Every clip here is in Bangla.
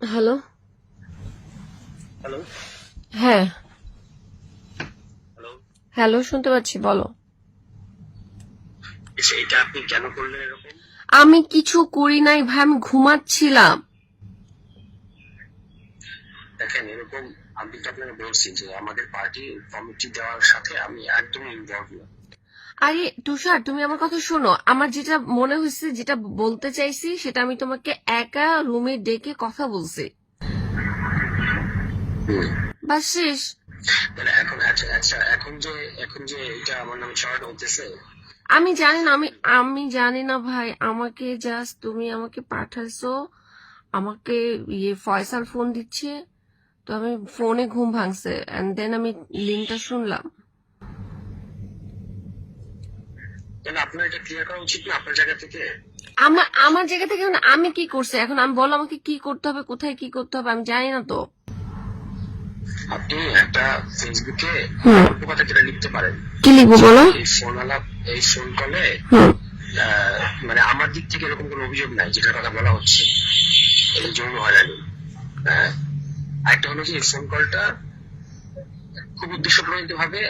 হ্যালো হ্যালো হ্যাঁ। হ্যালো শুনতে পাচ্ছি বলো। আচ্ছা এটা আপনি কেন করলেন এরকম? আমি কিছু করি নাই ভাই আমি ঘুমাচ্ছিলাম। দেখেন এরকম আমি তো আপনাকে বলছি যে আমাদের পার্টি কমিটি দেওয়ার সাথে আমি একদমই ইনভলভ না। আরে তুষার তুমি আমার কথা শোনো। আমার যেটা মনে হয়েছে যেটা বলতে চাইছি সেটা আমি তোমাকে একা রুমে ডেকে কথা বলছি। বাস শেষ। তাহলে এখন আচ্ছা আচ্ছা এখন যে এখন যে এটা আমার নামে চড়ানো হতেছে আমি জানি না আমি আমি জানি না ভাই। আমাকে জাস্ট তুমি আমাকে পাঠাইছো আমাকে ইয়ে ফয়সাল ফোন দিচ্ছে তো আমি ফোনে ঘুম ভাঙছে এন্ড দেন আমি লিঙ্কটা শুনলাম। তাহলে আপনার এটা ক্লিয়ার করা উচিত না? আপনার জায়গা থেকে? আমার আমার জায়গা থেকে আমি কি করছি? এখন আমি বলো আমাকে কি করতে হবে কোথায় কি করতে হবে আমি জানি না তো। আপনি একটা ফেসবুকে অল্প কথা কেটে লিখতে পারেন। কি লিখব বলো? এই ফোন আলাপ এই ফোন কলে মানে আমার দিক থেকে এরকম কোনো অভিযোগ নাই যেটার কথা বলা হচ্ছে। এই যৌন হয়রানি। হ্যাঁ। আরেকটা হলো এই ফোন কলটা খুব উদ্দেশ্যপ্রণীত ভাবে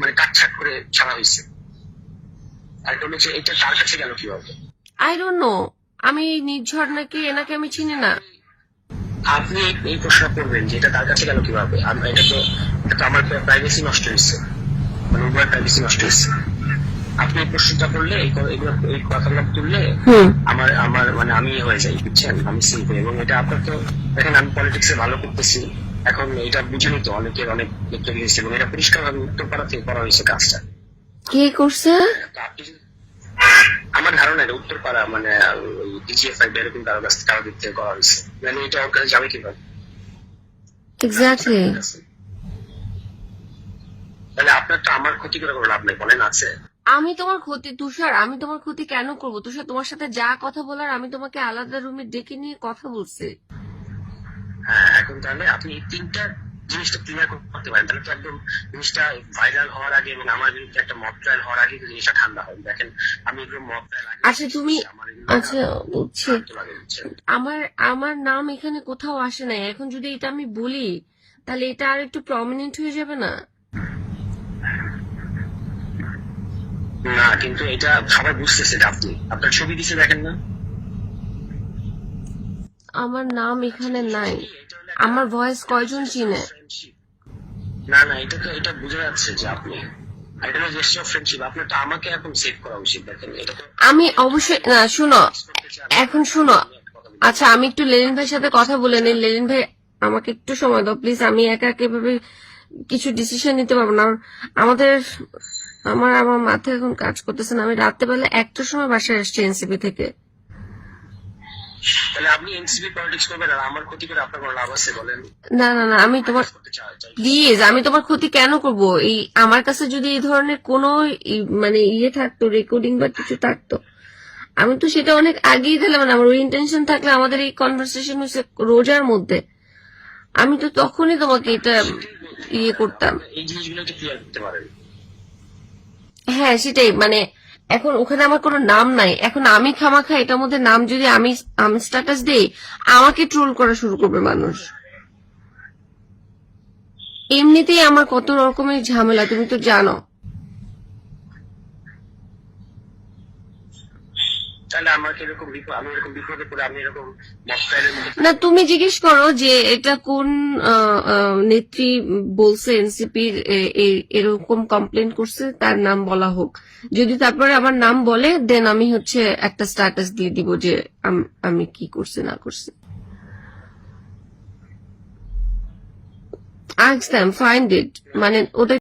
মানে কাটছাট করে ছাড়া হয়েছে। আরেকটা হলো যে এটা তার কাছে গেল কীভাবে? আই ডোন্ট নো আমি নির্ঝর নাকি এনাকে আমি চিনি না। আপনি এই- প্রশ্ন করবেন যে এটা তার কাছে গেল কীভাবে? আমি- এটা তো এটা তো আমার প্রাইভেসি নষ্ট হয়েছে। মানে উভয় প্রাইভেসি নষ্ট হয়েছে। আপনি এই প্রশ্নটা করলে এই এই কথাগুলো তুললে আমার আমার মানে আমি হয়ে যাই বুঝছেন? আমি সিম্প এবং এটা আপনার তো দেখেন আমি পলিটিক্সে ভালো করতেছি। এখন এটা বুঝেনি তো অনেকের অনেক এবং এটা পরিষ্কার ভাবে উত্তর পাড়া থেকে করা হয়েছে কাজটা। কে করছে? আমার ধারণা এটা মানে ডিজিএফআই এরকম কারও কাছ কারও দিক থেকে করা হয়েছে। মানে এটা ওর কাছে যাবে কীভাবে? এক্স্যাক্টলি তাহলে আপনার তো আমার ক্ষতি করে কোনো লাভ নেই বলেন আছে। আমি তোমার ক্ষতি তুষার আমি তোমার ক্ষতি কেন করব? তুষার তোমার সাথে যা কথা বলার আমি তোমাকে আলাদা রুমে ডেকে নিয়ে কথা বলছি। হ্যাঁ এখন তাহলে আপনি তিনটা জিনিসটা ক্লিয়ার করতে পারেন। তাহলে তো একদম জিনিসটা ভাইরাল হওয়ার আগে এবং আমার বিরুদ্ধে একটা মব ট্রায়াল হওয়ার আগে জিনিসটা ঠান্ডা হয়। দেখেন আমি এগুলো মব ট্রায়াল আগে আচ্ছা তুমি আচ্ছা? আমার আমার নাম এখানে কোথাও আসে নাই। এখন যদি এটা আমি বলি তাহলে এটা আর একটু প্রমিনেন্ট হয়ে যাবে না? না কিন্তু এটা সবাই বুঝতেছে আপনি। আপনার ছবি দিছে দেখেন না? আমার নাম এখানে নাই। আমার ভয়েস কয়জন চিনে? না না এটা তো এটা বোঝা যাচ্ছে যে আপনি আমি অবশ্যই না শুনো এখন শুনো। আচ্ছা আমি একটু লেলিন ভাইয়ের সাথে কথা বলে নিই। লেলিন ভাই আমাকে একটু সময় দাও প্লিজ আমি একা একা এভাবে কিছু ডিসিশন নিতে পারব না। আমাদের আমার আমার মাথায় এখন কাজ করতেছে না। আমি রাত্রেবেলা একটার সময় বাসায় আসছি এনসিপি থেকে। তাহলে আপনি এনসিপি পলিটিক্স করবেন আর আমার ক্ষতি করে আপনার কোনো লাভ আছে বলেন? না না না আমি তোমার প্লিজ আমি তোমার ক্ষতি কেন করব? এই আমার কাছে যদি এই ধরনের কোনো মানে ইয়ে থাকতো রেকর্ডিং বা কিছু থাকতো আমি তো সেটা অনেক আগেই দিলাম না আমার ওই ইন্টেনশন থাকলে আমাদের এই কনভারসেশন হয়েছে রোজার মধ্যে। আমি তো তখনই তোমাকে এটা ইয়ে করতাম। এই জিনিসগুলো ক্লিয়ার করতে পারেন। হ্যাঁ সেটাই মানে এখন ওখানে আমার কোনো নাম নাই। এখন আমি খামা খাই এটার মধ্যে নাম যদি আমি আমি স্ট্যাটাস দেই, আমাকে ট্রোল করা শুরু করবে মানুষ। এমনিতেই আমার কত রকমের ঝামেলা, তুমি তো জানো। না, তুমি জিজ্ঞেস করো যে এটা কোন নেত্রী বলছে এনসিপির এরকম কমপ্লেন করছে, তার নাম বলা হোক। যদি তারপরে আমার নাম বলে দেন আমি হচ্ছে একটা স্ট্যাটাস দিয়ে দিব যে আম- কি করছি, না করছি। Them, find it. মানে ওদের